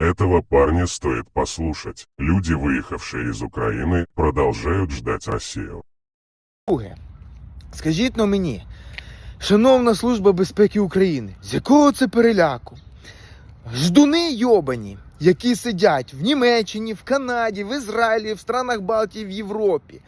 Этого парня стоит послушать. Люди, выехавшие из Украины, продолжают ждать Россию. Друге, скажіть но мені, шановна Служба безпеки України, з якого це переляку? Ждуни йобані, які сидять в Німеччині, в Канаді, в Ізраїлі, в странах Балтії, в Європі.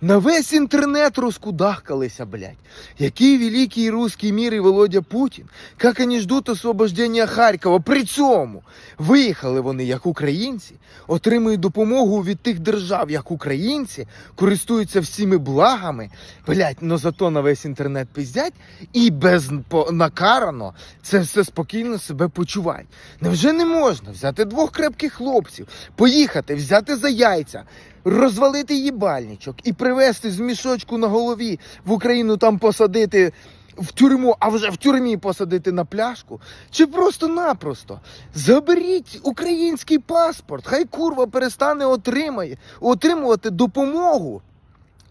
На весь інтернет розкудахкалися, блядь. Який великий русский мир и Володя Путін, як вони ждуть освобождення Харкова. При цьому виїхали вони як українці, отримують допомогу від тих держав, як українці, користуються всіми благами, блядь, но зато на весь інтернет пиздять і без накарано це все спокійно себе почувають. Невже не можна взяти двох крепких хлопців, поїхати, взяти за яйця, розвалити їбальничок і привезти з мішочку на голові в Україну там посадити. В тюрму, а вже в тюрмі посадити на пляшку, чи просто-напросто заберіть український паспорт, хай курва перестане отримає, отримувати допомогу.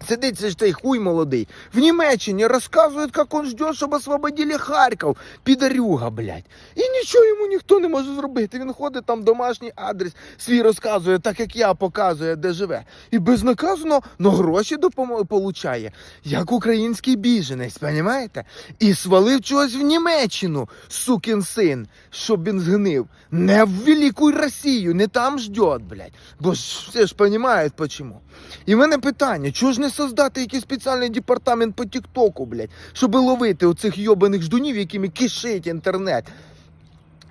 Сидить це ж той хуй молодий. В Німеччині розказують, як он жде, щоб освободили Харків. Підарюга, блядь. І нічого йому ніхто не може зробити. Він ходить там домашній адрес свій розказує, так як я показую, де живе. І безнаказано, но гроші получає, як український біженець, понімаєте? І свалив чогось в Німеччину, сукін син, щоб він згнив. Не в Велику Росію, не там ждет, блядь. Бо ж всі ж розуміють, почему. І в мене питання: чого ж не создати якийсь спеціальний департамент по Тіктоку, блядь, щоб ловити оцих йобаних ждунів, якими кишить інтернет,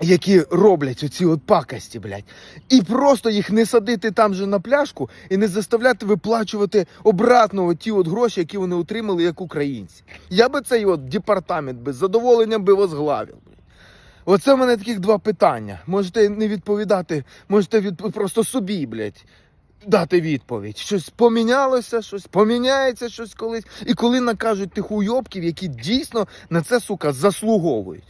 які роблять оці от пакості, блядь. І просто їх не садити там же на пляшку і не заставляти виплачувати обратно ті от гроші, які вони отримали як українці. Я би цей от департамент би з задоволенням би возглавив. Оце в мене таких два питання. Можете не відповідати, можете від... просто собі, блядь дати відповідь. Щось помінялося, щось поміняється щось колись. І коли накажуть тих уйобків, які дійсно на це, сука, заслуговують.